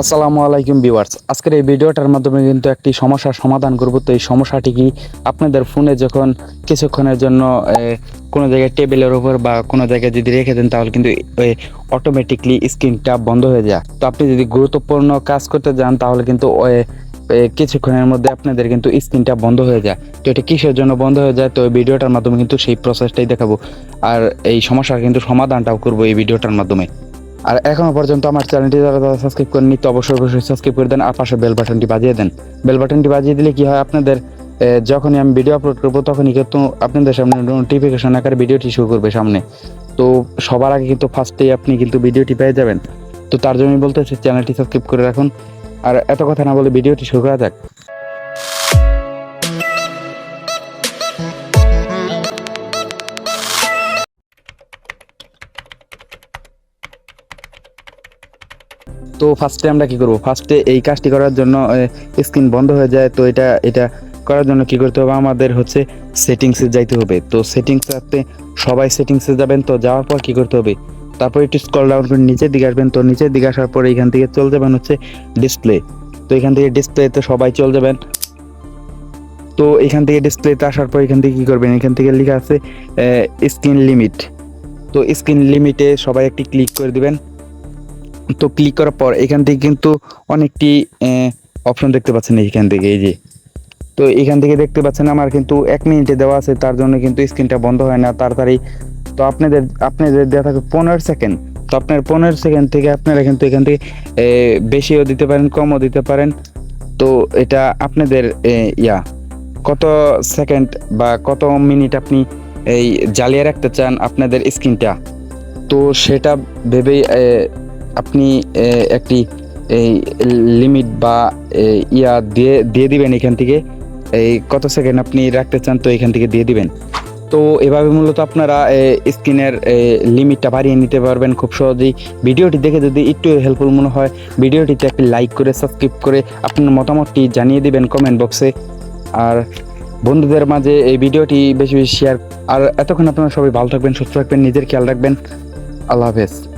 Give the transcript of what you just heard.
আসসালামু আলাইকুম ভিউয়ার্স। আজকের এই ভিডিওটার মাধ্যমে কিন্তু একটি সমস্যার সমাধান করব। তো এই সমস্যাটি কি? আপনাদের ফোনে যখন কিছুক্ষণের জন্য কোনো জায়গায় টেবিলের উপর বা কোনো জায়গায় যদি রেখে দেন তাহলে কিন্তু অটোমেটিকলি স্ক্রিনটা বন্ধ হয়ে যায়। তো আপনি যদি গুরুত্বপূর্ণ কাজ করতে যান তাহলে কিন্তু ওই, কিছুক্ষণের মধ্যে আপনাদের কিন্তু স্ক্রিনটা বন্ধ হয়ে যায়। তো এটা কিসের জন্য বন্ধ হয়ে যায়? তো এই ভিডিওটার মাধ্যমে কিন্তু সেই প্রসেসটাই দেখাবো। আর এই সমস্যার কিন্তু সমাধানটাও করব এই ভিডিওটার মাধ্যমে। আর এখনও পর্যন্ত আমার চ্যানেলটি যারা যারা সাবস্ক্রাইব করেননি, তো অবশ্যই অবশ্যই সাবস্ক্রাইব করে দেন, আর পাশে বেল বাটনটি বাজিয়ে দেন। বেল বাটনটি বাজিয়ে দিলে কি হয় আপনাদের যখনই আমি ভিডিও আপলোড করব, তখনই কিন্তু আপনাদের সামনে নোটিফিকেশন আকারে ভিডিওটি শুরু করবে সামনে। তো সবার আগে কিন্তু ফার্স্টেই আপনি কিন্তু ভিডিওটি পেয়ে যাবেন। তো তার জন্য আমি বলতেছি, চ্যানেলটি সাবস্ক্রাইব করে রাখুন। আর এত কথা না বলে ভিডিওটি শুরু করা যাক। তো ফার্স্টে আমরা কি করব? ফার্স্টে এই কাজটি করার জন্য স্ক্রিন বন্ধ হয়ে যায়। তো এটা এটা করার জন্য কি করতে হবে? আমাদের হচ্ছে সেটিংসে যাইতে হবে। তো সেটিংসে সবাই সেটিংসে যাবেন। তো যাওয়ার পর কি করতে হবে? তারপর একটু স্কল ডাউন করে নিচের দিকে আসবেন। তো নিচের দিকে আসার পর এখান থেকে চলে যাবেন হচ্ছে ডিসপ্লে তো এখান থেকে ডিসপ্লেতে সবাই চলে যাবেন। তো এখান থেকে ডিসপ্লেতে আসার পর এখান থেকে কি করবেন? এখান থেকে লেখা আছে স্ক্রিন লিমিট তো স্ক্রিন লিমিটে সবাই একটি ক্লিক করে দিবেন। তো ক্লিক করার পর এখান থেকে কিন্তু অনেকটি অপশন দেখতে পাচ্ছেন এইখান থেকে, এই যে। তো এখান থেকে দেখতে পাচ্ছেন আমার কিন্তু এক মিনিটে দেওয়া আছে, তার জন্য কিন্তু স্ক্রিনটা বন্ধ হয় না, তাড়াতাড়ি। তো আপনাদের আপনাদের দেওয়া থাকে পনেরো সেকেন্ড তো আপনার পনেরো সেকেন্ড থেকে আপনারা কিন্তু এখান থেকে বেশিও দিতে পারেন, কমও দিতে পারেন। তো এটা আপনাদের ইয়া, কত সেকেন্ড বা কত মিনিট আপনি এই জ্বালিয়ে রাখতে চান আপনাদের স্ক্রিনটা তো সেটা ভেবেই আপনি একটি, এই লিমিট বা ইয়া দিয়ে দিয়ে দিবেন এখান থেকে। এই, কত সেকেন্ড আপনি রাখতে চান তো এখান থেকে দিয়ে দিবেন। তো এভাবে মূলত আপনারা স্ক্রিনের লিমিটটা বাড়িয়ে নিতে পারবেন খুব সহজেই। ভিডিওটি দেখে যদি একটু হেল্পফুল মনে হয়, ভিডিওটিতে একটি লাইক করে সাবস্ক্রাইব করে আপনার মতামতটি জানিয়ে দিবেন কমেন্ট বক্সে আর বন্ধুদের মাঝে এই ভিডিওটি বেশি বেশি শেয়ার আর এতক্ষণ আপনারা সবাই ভালো থাকবেন, সুস্থ থাকবেন, নিজের খেয়াল রাখবেন। আল্লাহ হাফেজ।